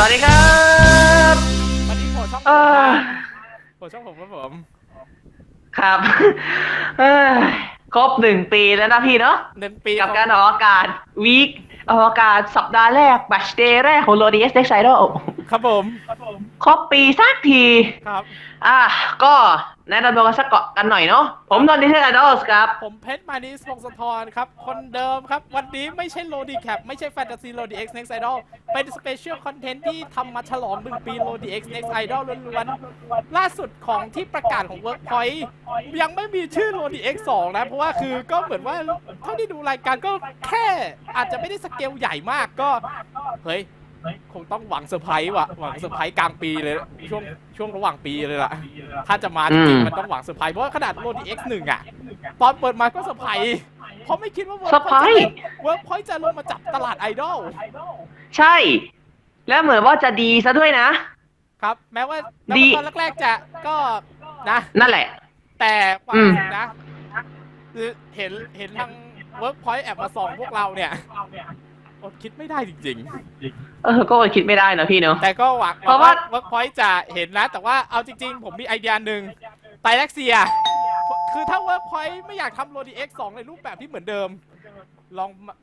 สวัสดีครับวันนี้โผล่ช่องผเอมอนะโผล่ช่องผมครับผม ครับเอ้ยครบหนึ่งปีแล้วนะพี่เนาะหนึ่งปีกับการออกอากาศวีคออกอากาศสัปดาห์แรกบัชเดย์แรกของโรดีเอสเด็กไซดอลครับผม ครบปีสักที ครับอะก็แนะนำตัวกันสักเกาะกันหน่อยเนาะผมนนท์ดิเทลไอดอลครับ ผมเพชรมานิสพงศธรครับ คนเดิมครับ วันนี้ไม่ใช่โลดีแคปไม่ใช่แฟนตาซีโลดีเอ็กซ์เน็กซ์ไอดอลเป็นสเปเชียลคอนเทนต์ที่ทำมาฉลองหนึ่งปีโลดีเอ็กซ์เน็กซ์ไอดอลล้วนๆ ล่าสุดของที่ประกาศของ Workpoint ยังไม่มีชื่อโลดีเอ็กซ์สองนะ เพราะว่าคือก็เหมือนว่าเท่าที่ดูรายการก็แค่อาจจะไม่ได้สเกลใหญ่มากก็เฮ้ย คงต้องหวังเซอร์ไพรส์ว่ะหวังเซอร์ไพรส์กลางปีเลย ช่วงช่วงระหว่างปีเลยล่ะ ถ้าจะมาจริงอืมๆมันต้องหวังเซอร์ไพรส์เพราะว่าขนาดโรดีเอ็กซ์หนึ่งอะตอนเปิดมาก็เซอร์ไพรส์เพราะไม่คิดว่าเซอร์ไพรส์เวิร์กพอยต์จะลงมาจับตลาดไอดอลใช่ แล้วเหมือนว่าจะดีซะด้วยนะ ครับ แม้ว่าแม้ดีว่าตอนแรกๆจะก็นะ นั่นแหละ แต่ความอืมรู้สึกนะคือเห็นเห็นทางเวิร์กพอยต์แอบมาส่องพวกเราเนี่ย อดคิดไม่ได้จริง เออ ก็คิดไม่ได้นะพี่เนาะ ๆ แต่ก็หวังเพราะว่า เวิร์กพอยต์จะเห็นนะ แต่ว่าเอาจริง ๆ ผมมีไอเดียหนึ่งไตรแล็กเซีย คือถ้าเวิร์กพอยต์ไม่อยากทำโรดีเอ็กซ์สองในรูปแบบที่เหมือนเดิม ลองมา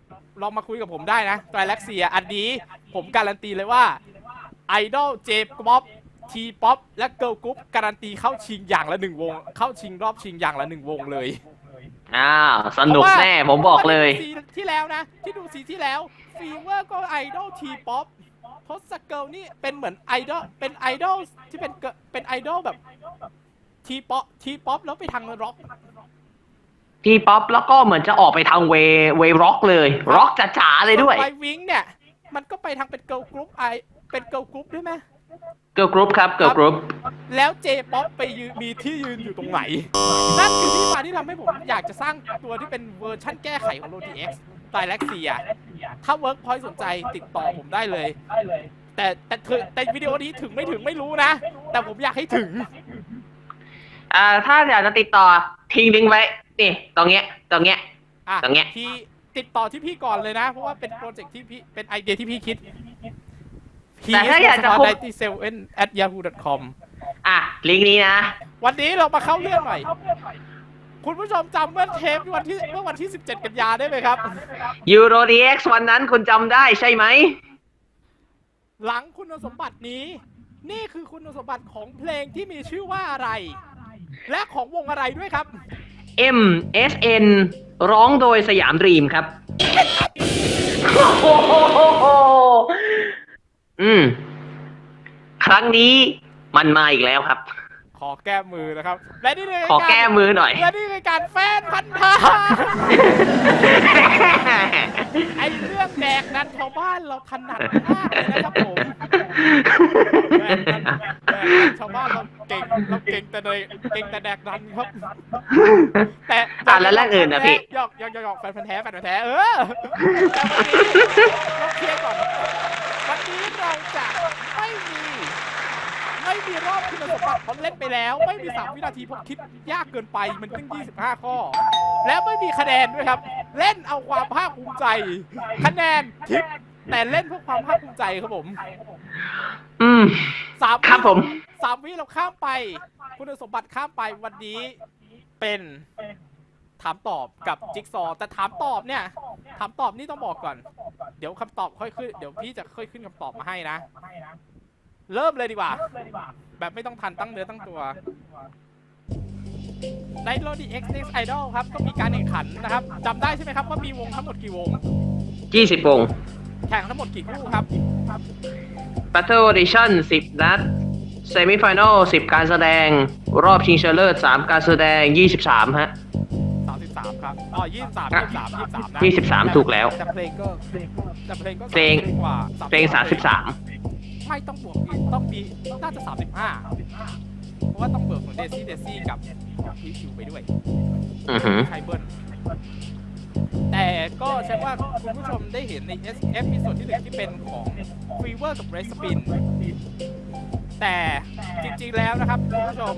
ลองมาคุยกับผมได้นะไตรแล็กเซีย อันนี้ผมการันตีเลยว่าไอดอลเจป๊อปทีป๊อปและเกิร์ลกรุ๊ปการันตีเข้าชิงอย่างละหนึ่งวง เข้าชิงรอบชิงอย่างละหนึ่งวงเลย อ้าวสนุกแน่ผมบอกเลยพราะว่าซีที่แล้วนะ ที่ดูซีที่แล้วฟีเวอร์ก็ไอดอลทีป๊อปทศเกิลนี่เป็นเหมือนไอดอลเป็นไอดอลที่เป็นเกิเป็นไอดอลแบบทีป๊อปทีป๊อปแล้วไปทางร็อกทีป๊อปแล้วก็เหมือนจะออกไปทางเวเวร็อกเลยร็อกจ๋าๆเลยด้วยไววิงเนี่ย มันก็ไปทางเป็นเกิ l ลกรุ๊ปไอเป็นเกิ l ลกรุ๊ปด้วยไหม เกิร์ลกรุ๊ปครับ เกิร์ลกรุ๊ป แล้วเจป๊อปไปยืนมีที่ยืนอยู่ตรงไหน นั่นคือที่มาที่ทำให้ผมอยากจะสร้างตัวที่เป็นเวอร์ชั่นแก้ไขของ r o d x ไตรแล็กเซียถ้า Workpoint สนใจติดต่อผมได้เลย แต่แต่ถึงแต่วิดีโอนี้ถึงไม่ถึงไม่รู้นะ แต่ผมอยากให้ถึง อ่า ถ้าอยากจะติดต่อทิ้งลิงก์ไว้ นี่ ตรงเนี้ย ตรงเนี้ย อะอย่างเงี้ย ที่ติดต่อที่พี่ก่อนเลยนะ เพราะว่าเป็นโปรเจกต์ที่พี่เป็นไอเดียที่พี่คิด แต่ถ้าอยากจะพบไดที่เซเว่น at yahoo com อะ ลิงก์นี้นะ วันนี้เรามาเข้าเรื่องหน่อย คุณผู้ชมจำเมื่อเทปวันที่เมื่อวันที่ 17 กันยาได้ไหมครับ Euro DX วันนั้นคุณจำได้ใช่ไหม หลังคุณสมบัตินี้ นี่คือคุณสมบัติของเพลงที่มีชื่อว่าอะไร และของวงอะไรด้วยครับ MSN ร้องโดยสยามดรีมครับอื ม ครั้งนี้มันมาอีกแล้วครับ ขอแก้มือนะครับ และนี่เลยขอแก้มือหน่อย และนี่คือการแฟนพันธะไอเรื่องแดกนั้นชาวบ้านเราถนัดมากเลยนะครับผมแดกนั้นแดกนั้นชาวบ้านเราเก่งเราเก่งแต่ในเก่งแต่แดกนั้นครับ แต่อะแล้วเรื่องอื่นนะพี่ หยอกหยอกหยอกหยอกแฟนพันธุ์แท้แฟนพันธุ์แท้เออแต่วันนี้เราเคลียร์ก่อนวั นนี้เราจะไม่มีไม่มีรอบคุณสมบัติเพราะเล่นไปแล้ว ไม่มี 3 วินาทีผมคิดยากเกินไปมันตั้ง 25 ข้อ และไม่มีคะแนนด้วยครับ เล่นเอาความภาคภูมิใจ คะแนนทิปแต่เล่นเพื่อความภาคภูมิใจครับผม อืมสามครับผมสามวิเราข้ามไป คุณสมบัติข้ามไปวันนี้เป็น ถามตอบกับจิ๊กซอว์แต่ถามตอบเนี่ย ถามตอบนี่ต้องบอกก่อน เดี๋ยวคำตอบค่อยขึ้น เดี๋ยวพี่จะค่อยขึ้นคำตอบมาให้นะ เริ่มเลยดีกว่า แบบไม่ต้องทันตั้งเนื้อตั้งตัว ในโรดี X Next Idol ครับ ก็มีการแข่งขันนะครับจำได้ใช่ไหมครับว่ามีวงทั้งหมดกี่วง20วง แข่งทั้งหมดกี่คู่ครับ Battle Audition 10 นัด Semi Final 10 การแสดง รอบชิงชนะเลิศ3 การแสดง 23 ฮะ 33ครับอ๋อ23อะ23 23นะ23ถูกแล้ว แต่เพลงก็แต่เพลงก็เพลง30กว่าเพลงไม่ต้องบวกอีกต้องมีน่าจะ35เพราะว่าต้องเบิกของเดซี่เดซี่กับพีคิวไปด้วย33อือหือไทเบิลแต่ก็ใช่ว่าคุณผู้ชมได้เห็นในเอพิโซดที่หนึ่งที่เป็นของฟีเวอร์กับเรสปินแต่จริงๆแล้วนะครับคุณผู้ชม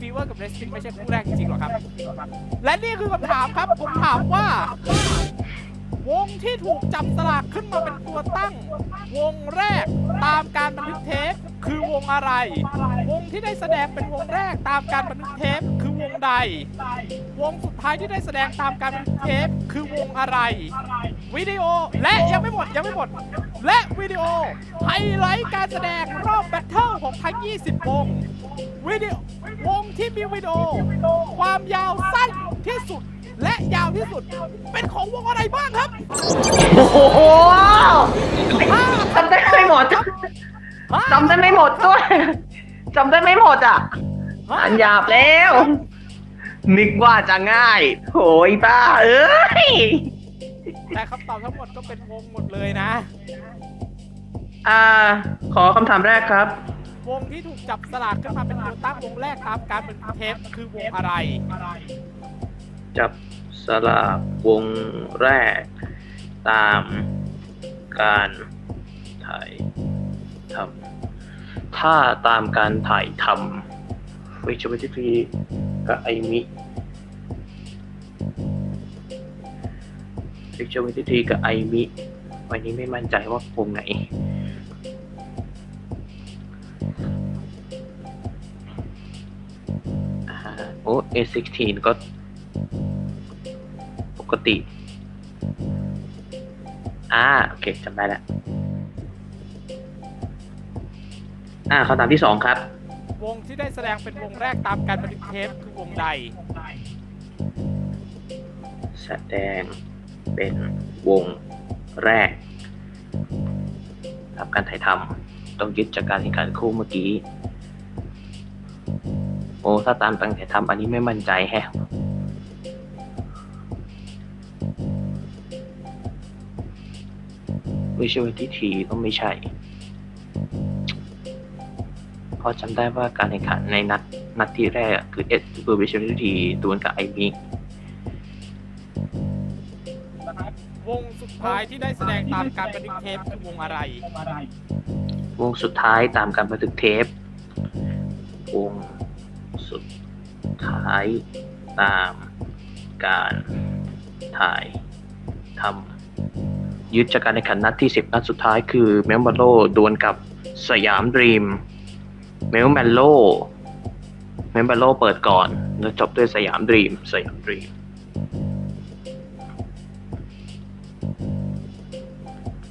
ฟีเวอร์กับเรสปินไม่ใช่คู่แรกจริงๆหรอครับ และนี่คือคำถามครับ ผมถามว่าววงที่ถูกจับสลากขึ้นมาเป็นตัวตั้ง วงแรกตามการบันทึกเทปคือวงอะไร วงที่ได้แสดงเป็นวงแรกตามการบันทึกเทปคือวงใด วงสุดท้ายที่ได้แสดงตามการบันทึกเทปคือวงอะไร วิดีโอและยังไม่หมดยังไม่หมด และวิดีโอไฮไลท์การแสดงรอบแบทเทิลของทั้ง 20 วงวิดีโอ วงที่มีวิดีโอความยาวสั้นที่สุด และยาวที่สุด เป็นของวงอะไรบ้างครับโอ้โหห้าจำได้ไม่หมดห้าจำได้ไม่หมดด้วยจำได้ไม่หมดอะห้าอันหยาบแล้ว นึกว่าจะง่ายโหยบ้าเอ้ยแต่คำตอบทั้งหมดก็เป็นวงหมดเลยนะ อ่า ขอคำถามแรกครับ วงที่ถูกจับสลากขึ้นมาเป็นตัวตั้งวงแรกตามการบันทึกเทปคือวงอะไร จับสลากวงแรก ตามการถ่ายทำถ้าตามการถ่ายทำวิชวิธีกับไอมิวิชวิธีกับไอมิ วันนี้ไม่มั่นใจว่าวงไหน A16 ก็ปกติ อ่า โอเคจำได้แล้วอ่าคำถามที่สองครับ วงที่ได้แสดงเป็นวงแรกตามการบันทึกเทปคือวงใด แสดงเป็นวงแรกทำการถ่ายทำต้องยึดจากการแข่งขันคู่เมื่อกี้ โอ้ถ้าตามการถ่ายทำอันนี้ไม่มั่นใจแฮะวิชวลทิทีก็ไม่ใช่ เพราะจำได้ว่าการแข่งขันในนัดนัดที่แรกอะคือเอสคือวิชวลทิทีดวลกับไอมิวงสุดท้ายที่ได้แสดงตามการบันทึกเทปคือวงอะไร วงสุดท้ายตามการบันทึกเทปวงสุด ท้ายตามการถ่ายทำยึดจากการแข่งขันนัดที่ 10 นัดสุดท้ายคือเมลบัลโลดวลกับสยามดรีม เมลแมนโล เมลบัลโลเปิดก่อน แล้วจบด้วยสยามดรีม สยามดรีม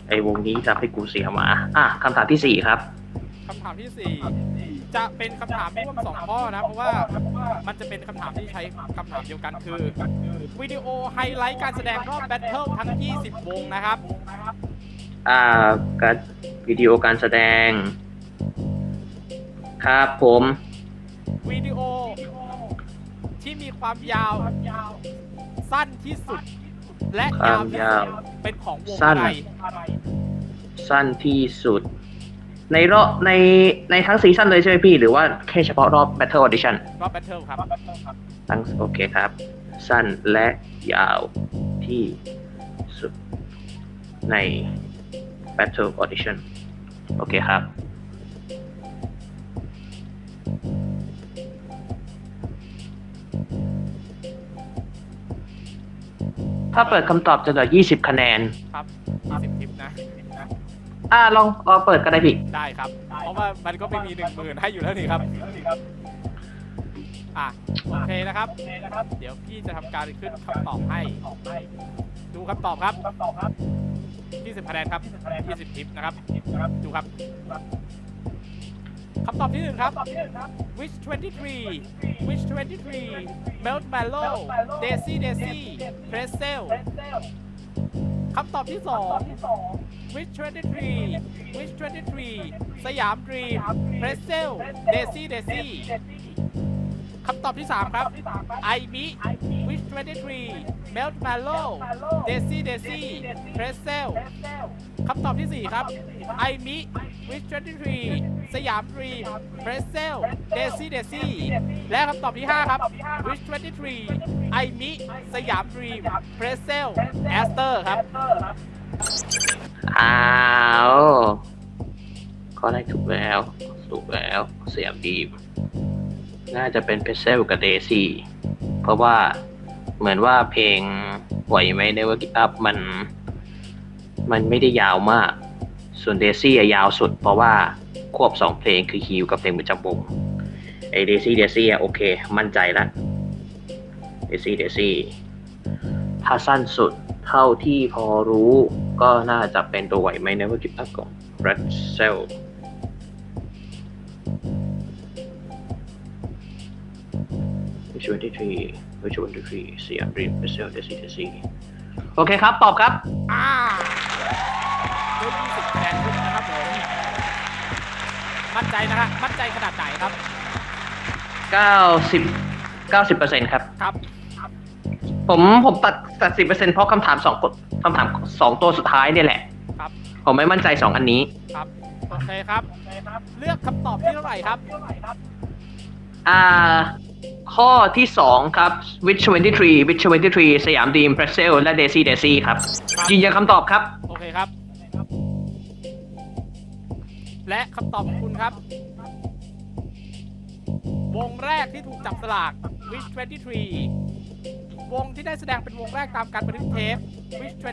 ไอวงนี้จะให้กูเสียหมา อะคำถามที่ 4 ครับ คำถามที่4 จะเป็นคำถามร่วมสองข้อนะเพราะว่ามันจะเป็นคำถามที่ใช้คำถามเดียวกันคือวิดีโอไฮไลท์การแสดงรอบแบทเทิลทั้ง 20 วงนะครับ อ่าการวิดีโอการแสดง ครับผม วิดีโอที่มีความยาวสั้นที่สุด และยาวที่สุดเป็นของวงอะไร สั้นที่สุด ในรอบในในทั้งซีซั่นเลยใช่ไหมพี่ หรือว่าแค่เฉพาะรอบ Battle Audition รอบแบทเทิลครับทั้งโอเคครับ สั้นและยาวที่สุดใน Battle Audition โอเคครับ ถ้าเปิดคำตอบจะเหลือ 20 คะแนน ครับ20ทิปนะ อ่าลองลองเปิดก็ได้พี่ได้ครับ เพราะว่ามันก็ไม่มีหนึ่งหมื่นให้อยู่แล้วนี่ครับ อะโอเคนะครับ เดี๋ยวพี่จะทำการขึ้นคำตอบให้ ดูคำตอบครับ20คะแนนครับ20ทิปนะครับ ดูครับคำตอบที่หนึ่งครับ Wish 23 Wish 23 Melt Mallow Daisy Daisy Pretzel คำตอบที่สอง Wish 23 Wish 23 สยามดรีม Pretzel Daisy Daisy คำตอบที่ 3 ครับไอมิวิช23 Melt Mallow Daisy Daisy Pretzel คำตอบที่ 4 ครับไอมิวิช23สยามรี Pretzel Daisy Daisy และคำตอบที่ 5 ครับวิช23ไอมิสยามรีรเซลแอสเตอร์ครับอ้าวก็ได้ถูกแล้ว ถูกแล้วสยามดี น่าจะเป็นเพเซลกับเดซี่เพราะว่าเหมือนว่าเพลงไหวไหมในเวอร์กิอัพมัน มันไม่ได้ยาวมาก ส่วนเดซี่ยาวสุด เพราะว่าควบสองเพลงคือฮิวกับเพลงมือจับงไอเดซี่เดซี่อะโอเค มั่นใจละเดซี่เดซี่ถ้าสั้นสุดเท่าที่พอรู้ก็น่าจะเป็นตัวไหวไหมในเวอร์กิอัพของรัสเซล 2023 Virtual Industry CRM Dream Excel SCTC โอเคครับ ตอบครับ อ่าลบ20คะแนนทุกนะครับผม มั่นใจนะครับ มั่นใจขนาดไหนครับ 90 90%ครับ ครับ ผมผมตัดตัด 10%เพราะคำถามสองคำถามสองตัวสุดท้ายเนี่ยแหละ ครับ ผมไม่มั่นใจสองอันนี้ ครับ โอเคครับ เลือกคำตอบที่เท่าไหร่ครับ อ่า ข้อที่สองครับ Witch 23 Witch 23 สยามดีม p พรสเซลและ Daisy Daisy ครับครับ ยืนยันคำตอบครับ โอเคครับ และคำตอบของคุณครับ วงแรกที่ถูกจับสลาก Wish 23 วงที่ได้แสดงเป็นวงแรกตามการบันทึกเทป Wish 23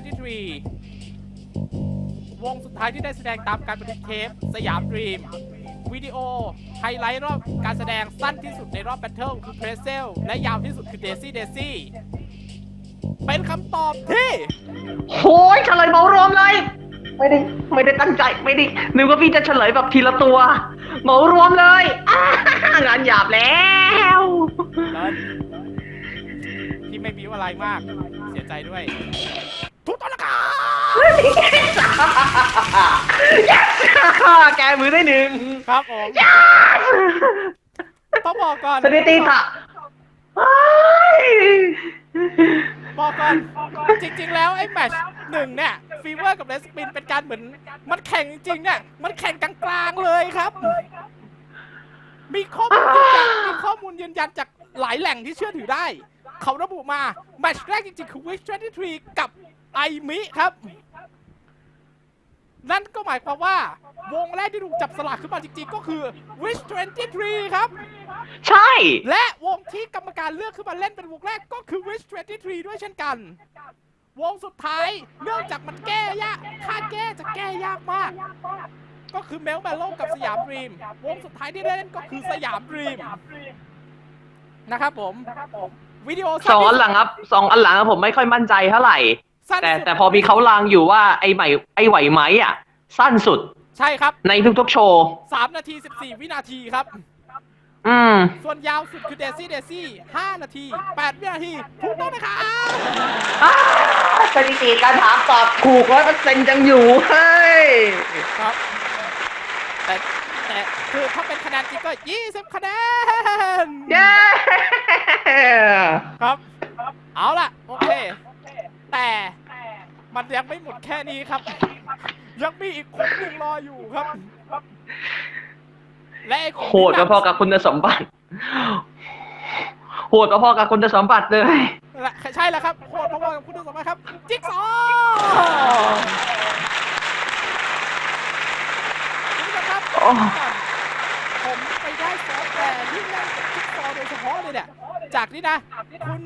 วงสุดท้ายที่ได้แสดงตามการบันทึกเทป สยามดรีม วิดีโอ ไฮไลท์รอบการแสดงสั้นที่สุดในรอบแบทเทิลคือเพรสเซลและยาวที่สุดคือเดซี่เดซี่เป็นคำตอบที่โหยเฉลยเมารวมเลย ไม่ได้ไม่ได้ตั้งใจไม่ได้นึกว่าพี่จะเฉลยแบบทีละตัวเหมารวมเลยอ้างานหยาบแล้วเลิศพี่ไม่มีอะไรมาก เสียใจด้วย ทุกต้นละครับ แกมือได้หนึ่งครับผมต้องบอกก่อนสถิติค่ะบอกก่อนจริง ๆ แล้วไอ้แมตช์หนึ่งเนี่ยฟีเวอร์กับเลสปินเป็นการเหมือน มันแข่งจริงๆเนี่ยมันแข่งกลางๆเลยครับ มีข้อมูลยืนยันมีข้อมูลยืนยันจากหลายแหล่งที่เชื่อถือได้ เขาระบุมาแมตช์แรกจริงๆ คือ Wish 23กับ ไอมิครับ นั่นก็หมายความว่า วงแรกที่ถูกจับสลากขึ้นมาจริงๆ ก็คือ Wish 23 ครับ ใช่ และวงที่กรรมการเลือกขึ้นมาเล่นเป็นวงแรกก็คือ Wish 23 ด้วยเช่นกัน วงสุดท้ายเนื่องจากมันแก้ยากถ้าแก้จะแก้ยากมาก ก็คือเมลแมลโลกับสยามดรีม วงสุดท้ายที่ได้เล่นก็คือสยามดรีมนะครับผมวิดีโอสองอันหลังครับสองอันหลังอะผมไม่ค่อยมั่นใจเท่าไหร่ สั้นแต่สุดแต่พอมีเขาลางอยู่ว่าไอ้ใหม่ไอ้ไหวไหมอะ สั้นสุดใช่ครับในทุกๆโชว์3นาที14วินาทีครับ อืม ส่วนยาวสุดคือเดซี่เดซี่5นาที8วินาทีถูกต้องนะครับอ้าสถิติการถามตอบถูกร้อยเปอร์เซ็นต์ยังอยู่เฮ้ย ครับ แต่แต่คือถ้าเป็นคะแนนจริงก็20คะแนน เย้ ครับ เอาล่ะ โอเค แต่มันยังไม่หมดแค่นี้ครับ ยังมีอีกคนหนึ่งรออยู่ครับ และไอ้คนโหดพอๆกับคุณสมบัติ โหดพอๆกับคุณสมบัติเลยและใช่แล้วครับโคตรพอๆกับคุณสมบัติครับ จิ๊กซอว์คุณผู้ชมครับโอ้ผมไปได้ซอฟต์แวร์ที่เล่นกับจิ๊กซอว์โดยเฉพาะเลยเนี่ย จากนี้นะ คุณ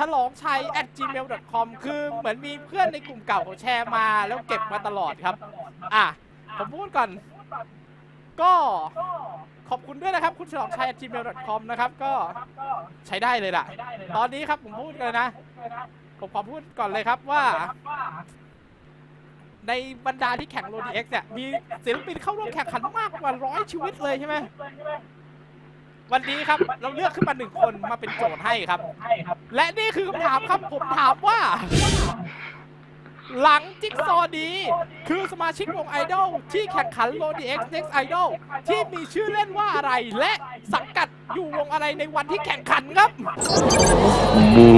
ฉลองชัย at gmail.com คือเหมือนมีเพื่อนในกลุ่มเก่าเขาแชร์มาแล้วเก็บมาตลอดครับ อะ ผมพูดก่อน ก็ขอบคุณด้วยนะครับ คุณฉลองชัย at gmail.com นะครับ ก็ใช้ได้เลยล่ะ ตอนนี้ครับผมพูดเลยนะ ผมขอพูดก่อนเลยครับว่า ในบรรดาที่แข่งโรดีเอ็กซ์เนี่ย มีศิลปินเข้าร่วมแข่งขันมากกว่าร้อยชีวิตเลยใช่ไหม วันนี้ครับเราเลือกขึ้นมาหนึ่งคนมาเป็นโจทย์ให้ครับ และนี่คือคำถามครับผมถามว่า หลังจิ๊กซอว์ดีคือสมาชิกวงไอดอลที่แข่งขันโรดีเอ็กซ์เน็กไอดอลที่มีชื่อเล่นว่าอะไร และสังกัดอยู่วงอะไรในวันที่แข่งขันครับบู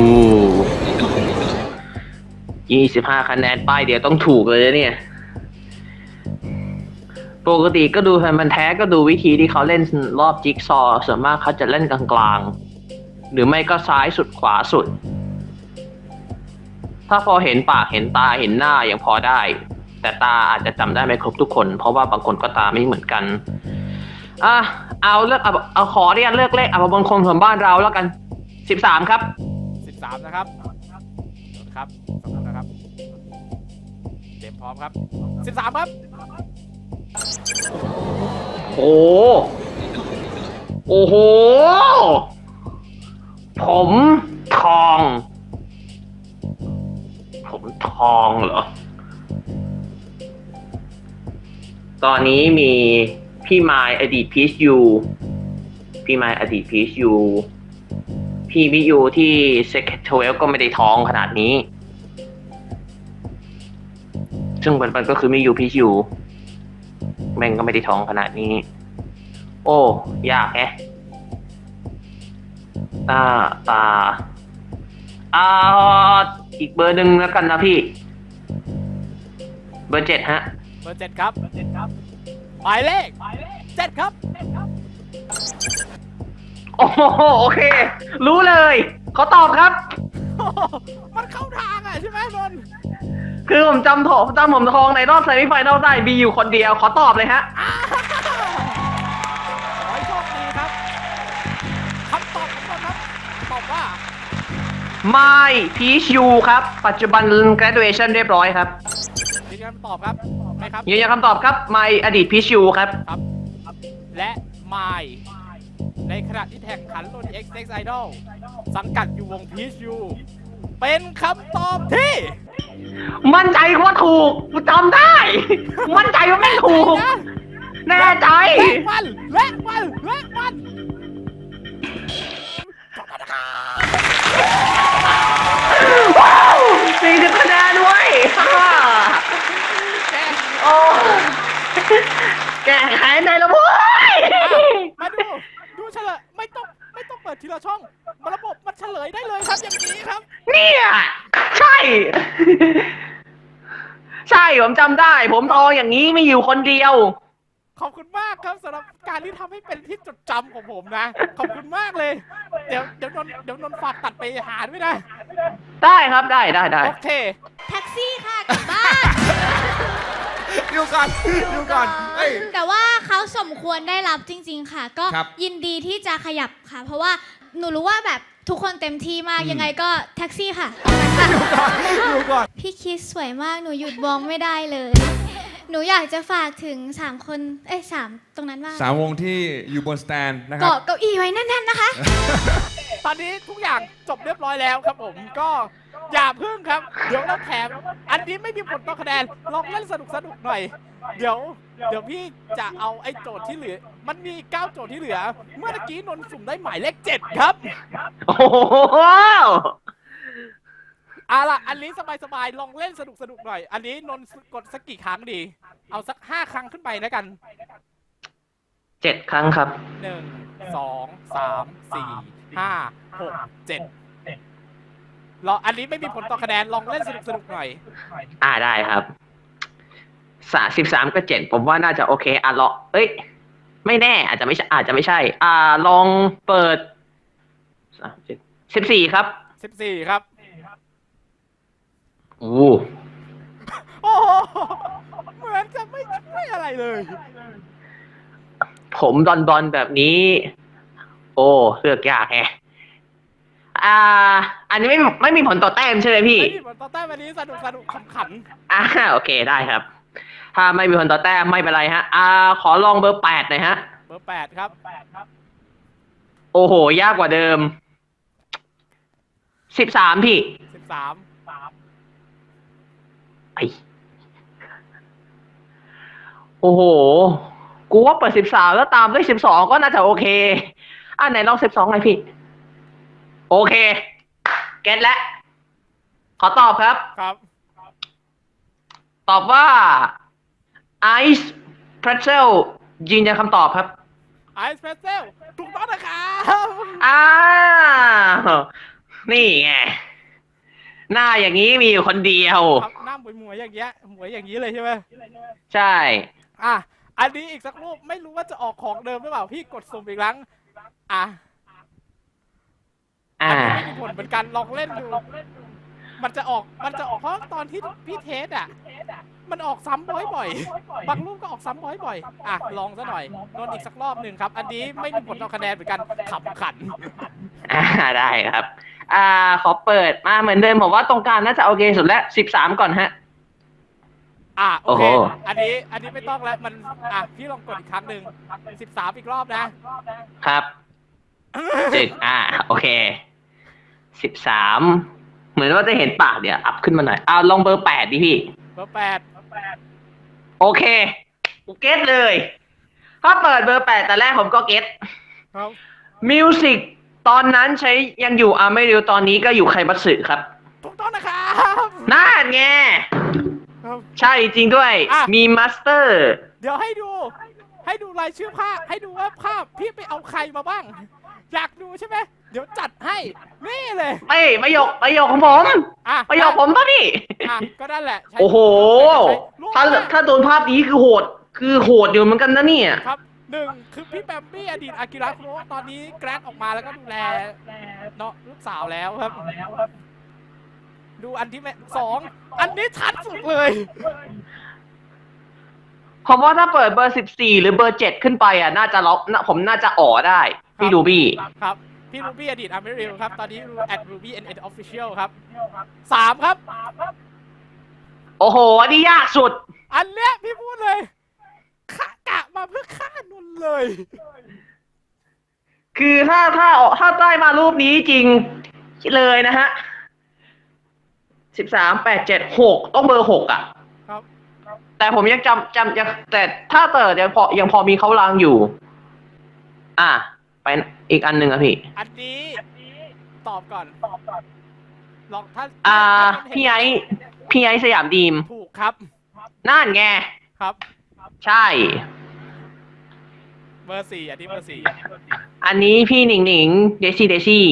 ยี่สิบห้าคะแนนป้ายเดียวต้องถูกเลยนะเนี่ย ปกติก็ดูแฟนมันแท้ก็ดูวิธีที่เขาเล่นรอบจิ๊กซอส่วนมากเขาจะเล่นกลางๆ หรือไม่ก็ซ้ายสุดขวาสุด ถ้าพอเห็นปากเห็นตาเห็นหน้ายังพอได้ แต่ตาอาจจะจำได้ไม่ครบทุกคน เพราะว่าบางคนก็ตาไม่เหมือนกันอะเอาเลือกเอาเอาขอเรียนเลือกเลขอัปมงคลของบ้านเราแล้วกันสิบสามครับ13นะครับครับขอบคุณนะครับพร้อมครับ13ครับ โอ้โอ้โห ผมทอง ผมทองเหรอ ตอนนี้มีพี่ไมายอดีตพีชยู พี่ไมายอดีตพีชยู พี่มิยูที่เซคทเวลก็ไม่ได้ท้องขนาดนี้ ซึ่งมันก็คือมิยูพีชยู แม่งก็ไม่ได้ท้องขนาดนี้ โอ้ ยากแฮะตาตาอ่าอีกเบอร์หนึ่งแล้วกันนะพี่ เบอร์เจ็ดฮะ เบอร์เจ็ดครับหมายเลขเจ็ดครับ โอ้โหโอเค รู้เลยเขาตอบครับ มันเข้าทางอะใช่ไหมนนท์ คือผมจำโถจำผมทองในรอบเซมิไฟแนลได้มีอยู่คนเดียว ขอตอบเลยฮะอ่าขอให้โชคดีครับคำตอบของนนท์ครับตอบว่า My Peach U ครับ ปัจจุบัน graduation เรียบร้อยครับยืนยันคำตอบครับไหมครับ ยืนยันคำตอบครับ My อดีต Peach U ครับ ครับ และไมล์ในขณะที่แข่งขันโรดี X Next Idol สังกัดอยู่วงพีชยูเป็นคำตอบที่ มั่นใจว่าถูกจำได้ มั่นใจว่าแม่งถูกนะแน่ใจ และมันและมันและมันว้าวสี่สิบคะแนนด้วยฮ่าแกโอ้แก้แค้นได้แล้วเว้ยมาดู ดูเฉลยไม่ต้องไม่ต้อง เปิดทีละช่องระบบมันเฉลยได้เลยครับอย่างนี้ครับ เนี่ยใช่ ใช่ผมจำได้ ผมทองอย่างนี้ไม่อยู่คนเดียว ขอบคุณมากครับสำหรับการที่ทำให้เป็นที่จดจำของผมนะ ขอบคุณมากเลย เดี๋ยวเดี๋ยวนนท์เดี๋ยวนนท์ฝากตัดไปหาด้วยนะได้ครับได้ได้ได้โอเค แท็กซี่ค่ะกลับบ้าน อยู่ก่อนอยู่ก่อนเอ้ย แต่ว่าเขาสมควรได้รับจริง ๆ ค่ะ ก็ครับยินดีที่จะขยับค่ะ เพราะว่าหนูรู้ว่าแบบทุกคนเต็มที่มาก อืม ยังไงก็แท็กซี่ค่ะอยู่ก่อน พี่คิดสวยมาก หนูหยุดมองไม่ได้เลย หนูอยากจะฝากถึง 3 คน เอ้ยสามตรงนั้นว่าสามวงที่อยู่บนสแตนนะครับ เกาะเก้าอี้ไว้แน่นๆนะคะ ตอนนี้ทุกอย่างจบเรียบร้อยแล้วครับผมก็อย่าพึ่งครับ เดี๋ยวเราแถมอันนี้ไม่มีผลต่อคะแนนลองเล่นสนุกสนุกๆหน่อย เดี๋ยว เดี๋ยวพี่จะเอาไอ้โจทย์ที่เหลือ มันมี9โจทย์ที่เหลือ เมื่อกี้นนท์สุ่มได้หมายเลข7ครับ โอ้โหเอาล่ะอันนี้สบายๆลองเล่นสนุกสนุกๆหน่อย อันนี้นนท์กดสักกี่ครั้งดี เอาสัก5ครั้งขึ้นไปแล้วกันเจ็ดครั้งครับ หนึ่งสองสามสี่ห้าหกเจ็ดรออันนี้ไม่มีผลต่อคะแนนลองเล่นสนุกสนุกๆหน่อย อ่าได้ครับสาสิบสามกับเจ็ดผมว่าน่าจะโอเคอะลองเอ้ย ไม่แน่ อาจจะไม่ใช่อาจจะไม่ใช่ อ่า ลองเปิดสิบสี่ครับสิบสี่ครับโอ้โอ้โหเหมือนจะไม่ไม่อะไรเลย ผมดอนดอนๆแบบนี้ โอ้เลือกยากแฮะอ่า อันนี้ไม่ไม่มีผลต่อแต้มใช่ไหมพี่ไม่มีผลต่อแต้มวันนี้สนุกสนุกขำขันอ่าโอเคได้ครับ ถ้าไม่มีผลต่อแต้มไม่เป็นไรฮะ อ่า ขอลองเบอร์แปดหน่อยฮะเบอร์แปดครับโอ้โห ยากกว่าเดิมสิบสามพี่สิบสามไอ โอ้โห กูว่าเปิดสิบสามแล้วตามด้วยสิบสองก็น่าจะโอเค อะไหนลองสิบสองหน่อยพี่ โอเค เก็ตแล้ว ขอตอบครับ ครับ ตอบว่า Ice Pretzel ยืนยันคำตอบครับ ไอซ์เพรสเซลถูกต้องนะครับ อ้าว นี่ไง หน้าอย่างนี้มีอยู่คนเดียว ครับหน้าหมวยหมวยๆอย่างเงี้ยหมวยอย่างนี้เลยใช่ไหมใช่ อะอันนี้อีกสักรูปไม่รู้ว่าจะออกของเดิมหรือเปล่าพี่กดสุ่มอีกครั้งอะอ่า อันนี้ไม่มีผลเหมือนกันลองเล่นดู มันจะออกมันจะออกเพราะตอนที่พี่เทสอะ มันออกซ้ำบ่อยๆ บางรูปก็ออกซ้ำบ่อยๆอะลองซะหน่อยโดนอีกสักรอบหนึ่งครับ อันนี้ไม่มีผลต่อคะแนนเหมือนกันขับขัน อ่าได้ครับ อ่า ขอเปิดมาเหมือนเดิมผมว่าตรงกลางน่าจะโอเคสุดแล้วสิบสามก่อนฮะ อะโอโอ้เคโห อันนี้อันนี้ไม่ต้องแล้วมันอะพี่ลองกดอีกครั้งหนึ่งสิบสามอีกรอบนะครับจึกอ่า โอเค สิบสาม เหมือนว่าจะเห็นปากเดี๋ยวอัพขึ้นมาหน่อยเอาลองเบอร์แปดดิพี่ เบอร์แปดโอเคกูเก็ตเลยถ้าเปิดเบอร์แปดแต่แรกผมก็เก็ตครับมิวสิกตอนนั้นใช้ยังอยู่อาร์ไม่ริวตอนนี้ก็อยู่ไคบัตสึครับถูกต้องนะครับน่าไงครับ ใช่จริงด้วย อะ มีมาสเตอร์ เดี๋ยวให้ดู ให้ดูรายชื่อภาพให้ดูว่าภาพพี่ไปเอาใครมาบ้าง อยากดูใช่ไหม เดี๋ยวจัดให้ นี่เลยเอ้ยประโยคประโยคของผมอะประโยคผมป่ะพี่ อะก็นั่นแหละใช้โอ้โหรูปถ้าแรกถ้าโดนภาพนี้คือโหด คือโหดอยู่เหมือนกันนะเนี่ย ครับหนึ่งคือพี่แบมบี้อดีตอากิระคุโระตอนนี้แกรนออกมาแล้วก็ดูแลเนาะลูกสาวแล้วครับ ดูอันที่แม่สองอันนี้ชัดสุดเลย ผมว่าถ้าเปิดเบอร์สิบสี่หรือเบอร์เจ็ดขึ้นไปอะ น่าจะล็อกน่าผมน่าจะอ๋อได้ พี่รูบี้ครับ พี่รูบี้อดีตอาร์เมริลครับ ตอนนี้แอดรูบี้เอ็นเอ็นออฟฟิเชียลครับสามครับ โอ้โห อันนี้ยากสุด อันเนี้ยพี่พูดเลยขะกะมาเพื่อฆ่านนท์เลย คือถ้าถ้าถ้าได้มารูปนี้จริงเลยนะฮะสิบสามแปดเจ็ดหกต้องเบอร์หกอะครับ แต่ผมยังจำจำยังแต่ถ้าเปิดยังพอยังพอมีเขาลางอยู่ อะ ไปอีกอันหนึ่งอะพี่ อันนี้ตอบก่อนลองถ้าอ่าถ้านนท์เห็นพี่ไอ้พี่ไอ้สยามดีม ถูกครับนั่นไง ครับ ใช่ เบอร์สี่อันนี้เบอร์สี่อันนี้พี่หนิงหนิงเดซี่เดซี่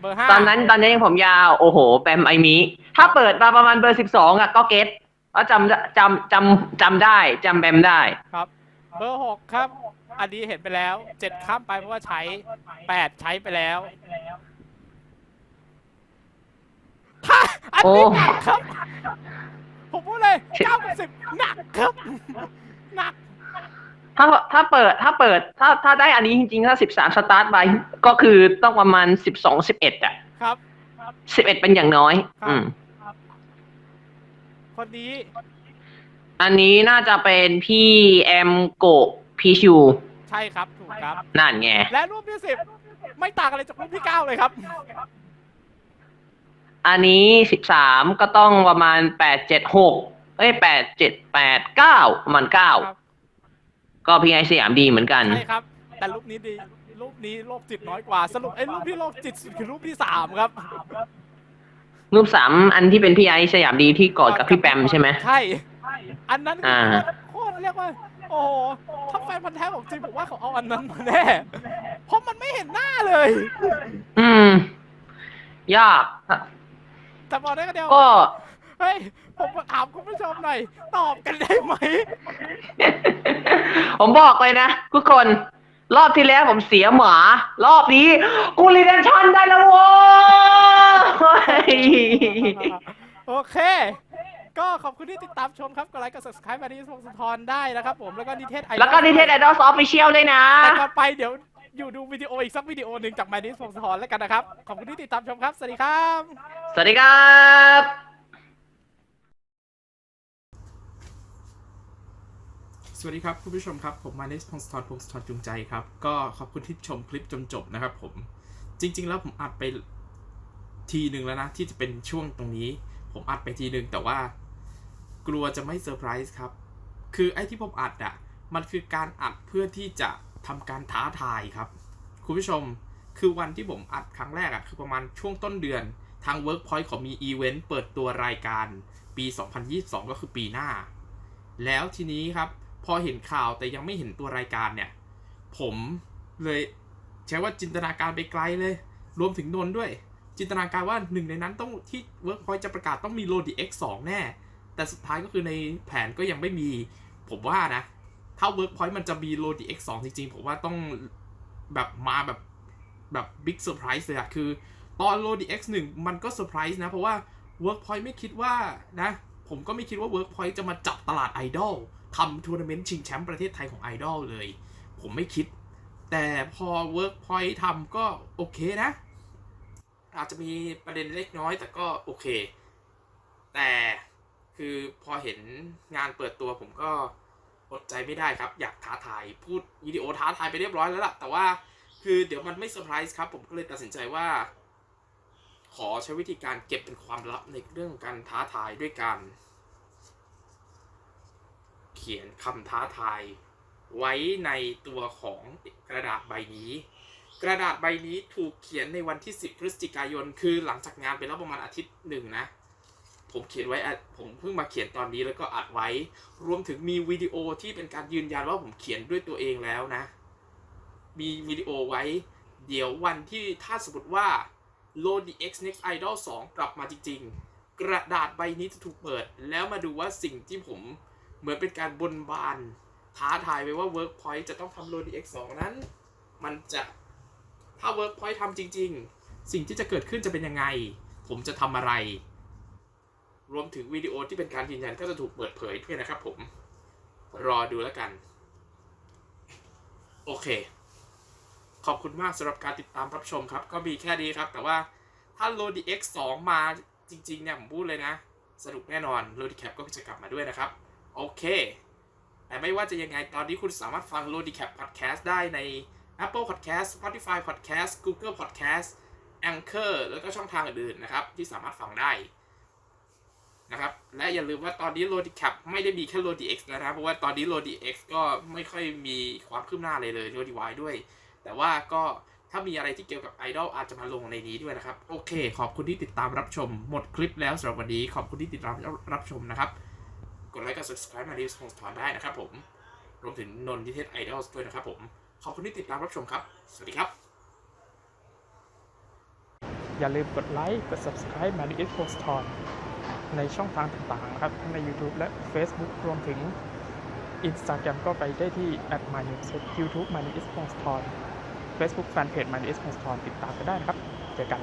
เบอร์ห้าตอนนั้นตอนนั้นยังผมยาว โอ้โห แปมไอมิ ถ้าเปิดมาประมาณเบอร์สิบสองอะก็เก็ตเพราะจำจำจำจำได้จำแบมได้ ครับ เบอร์หกครับ อันนี้เห็นไปแล้วเจ็ดข้ามไปเพราะว่าใช้แปดใช้ไปแล้วถ้าอันนี้โอ้หนักครับ ผมพูดเลยเก้ากับสิบหนักครับหนักถ้าถ้าเปิดถ้าเปิดถ้าถ้าได้อันนี้จริงๆ ถ้าสิบสามสตาร์ทไปก็คือต้องประมาณสิบสองสิบเอ็ดอะครับสิบเอ็ดเป็นอย่างน้อยครับอืมคนนี้ อันนี้น่าจะเป็นพี่แอมโกะ พีชูใช่ครับถูกครับ นั่นไง และรูปที่สิบไม่ต่างอะไรจากรูปที่เก้าเลยครับ อันนี้สิบสามก็ต้องประมาณแปดเจ็ดหกเอ้ยแปดเจ็ดแปดเก้าประมาณเก้าครับ ก็พี่ไอสยามดีเหมือนกัน ใช่ครับ แต่รูปนี้ดีรูปนี้โรคจิตน้อยกว่า สรุปไอ้รูปที่โรคจิตสุดคือรูปที่สามครับรูปสามอันที่เป็นพี่ไอสยามดีที่กอดกับพี่แปมใช่ไหม ใช่ อันนั้นคืออ่า โคตรเรียกว่าโอ้โหถ้าแฟนพันธ์แท้ของจริงผมว่าเขาเอาอันนั้นมาแน่เพราะมันไม่เห็นหน้าเลย อืม ยาก แต่บอกได้ก็เดียวก็ เฮ้ยผมถามคุณผู้ชมหน่อยตอบกันได้ไหมผมบอกเลยนะทุกคน รอบที่แล้วผมเสียหมา รอบนี้ กูรีเดนชันได้แล้วโว้ย โอเค ก็ขอบคุณที่ติดตามชมครับกดไลค์กด subscribe มาที่พงศธรได้นะครับผมแล้วก็นิเทศไอแล้วก็นิเทศไอดอลออฟฟิเชียลด้วยนะแต่ก่อนไปเดี๋ยวอยู่ดูวิดีโออีกสักวิดีโอหนึ่งจากมานิสพงศธรแล้วกันนะครับ ขอบคุณที่ติดตามชมครับ สวัสดีครับ สวัสดีครับสวัสดีครับคุณผู้ชมครับ ผมมาเนสพงศธรพงศธรจุงใจครับ ก็ขอบคุณที่ชมคลิปจนจบนะครับผมจริง ๆ แล้วผมอัดไปทีหนึ่งแล้วนะที่จะเป็นช่วงตรงนี้ ผมอัดไปทีหนึ่งแต่ว่า กลัวจะไม่เซอร์ไพรส์ครับ คือไอ้ที่ผมอัดอะ่ะมันคือการอัดเพื่อที่จะทำการท้าทายครับ คุณผู้ชมคือวันที่ผมอัดครั้งแรกอะ่ะคือประมาณช่วงต้นเดือน ทาง Workpoint เขามีอีเวนต์เปิดตัวรายการปี 2022 ก็คือปีหน้า แล้วทีนี้ครับ พอเห็นข่าวแต่ยังไม่เห็นตัวรายการเนี่ย ผมเลยใช้ว่าจินตนาการไปไกลเลย รวมถึงนนด้วย จินตนาการว่าหนึ่งในนั้นต้องที่ Workpoint จะประกาศต้องมี Lodi X2 แน่ แต่สุดท้ายก็คือในแผนก็ยังไม่มี ผมว่านะ ถ้า Workpoint มันจะมี Lodi X2 จริงๆ ผมว่าต้องแบบมาแบบแบบบิ๊กเซอร์ไพรส์เลยอะคือ ตอน Lodi X1 มันก็เซอร์ไพรส์นะ เพราะว่า Workpoint ไม่คิดว่านะ ผมก็ไม่คิดว่า Workpoint จะมาจับตลาดไอดอลทำทัวร์นาเมนต์ชิงแชมป์ประเทศไทยของไอดอลเลย ผมไม่คิด แต่พอ Workpoint ทำก็โอเคนะ อาจจะมีประเด็นเล็กน้อยแต่ก็โอเค แต่ คือพอเห็นงานเปิดตัวผมก็อดใจไม่ได้ครับ อยากท้าทายพูดวิดีโอท้าทายไปเรียบร้อยแล้วล่ะ แต่ว่าคือเดี๋ยวมันไม่เซอร์ไพรส์ครับ ผมก็เลยตัดสินใจว่า ขอใช้วิธีการเก็บเป็นความลับในเรื่องของการท้าทายด้วยการ เขียนคำท้าทาย ไว้ในตัวของกระดาษใบนี้ กระดาษใบนี้ถูกเขียนในวันที่ 10 พฤศจิกายน คือหลังจากงานไปแล้วประมาณอาทิตย์หนึ่งนะ ผมเขียนไว้อะผมเพิ่งมาเขียนตอนนี้แล้วก็อัดไว้ รวมถึงมีวิดีโอที่เป็นการยืนยันว่าผมเขียนด้วยตัวเองแล้วนะ มีวิดีโอไว้ เดี๋ยววันที่ถ้าสมมติว่า l o d x Next Idol 2 กลับมาจริง ๆ กระดาษใบนี้จะถูกเปิด แล้วมาดูว่าสิ่งที่ผมเหมือนเป็นการบนบานท้าทายไว้ว่า Workpoint จะต้องทำ l o d x 2 นั้น มันจะถ้า Workpoint ทำจริง ๆ สิ่งที่จะเกิดขึ้นจะเป็นยังไง ผมจะทำอะไร รวมถึงวิดีโอที่เป็นการยืนยันก็จะถูกเปิดเผยด้วยนะครับผม รอดูแล้วกัน โอเค ขอบคุณมากสำหรับการติดตามรับชมครับ ก็มีแค่นี้ครับ แต่ว่าถ้า l o d x 2 มาจริงๆเนี่ยผมพูดเลยนะ สนุกแน่นอน l o d c a p ก็จะกลับมาด้วยนะครับ โอเค แต่ไม่ว่าจะยังไงตอนนี้คุณสามารถฟัง l o d c a p Podcast ได้ใน Apple Podcast Spotify Podcast Google Podcast Anchor แล้วก็ช่องทางอื่นๆนะครับ ที่สามารถฟังได้ นะครับ และอย่าลืมว่าตอนนี้ l o d c a p ไม่ได้มีแค่ l o d x แล้วนะครับ เพราะว่าตอนนี้ l o d x ก็ไม่ค่อยมีความคืบหน้าเลยเลย l o d y ด้วย แต่ว่าก็ถ้ามีอะไรที่เกี่ยวกับไอดอลอาจจะมาลงในนี้ด้วยนะครับ โอเค ขอบคุณที่ติดตามรับชม หมดคลิปแล้วสำหรับวันนี้ ขอบคุณที่ติดตามรับชมนะครับ กดไลค์กด subscribe มาดีสของสถอนได้นะครับผมรวมถึงนนทิเทศไอดอลด้วยนะครับผมขอบคุณที่ติดตามรับชมครับ สวัสดีครับ อย่าลืมกดไลค์ กด subscribe มาดิเอ็กโพสทอน ในช่องทางต่างๆนะครับทั้งใน YouTube และ Facebook รวมถึง Instagram ก็ไปได้ที่ at m y n e w s YouTube m y n e w s p o n s t o r Facebook Fanpage m y n e w s p o n s t o r ติดตามกันได้นะครับ เจอกัน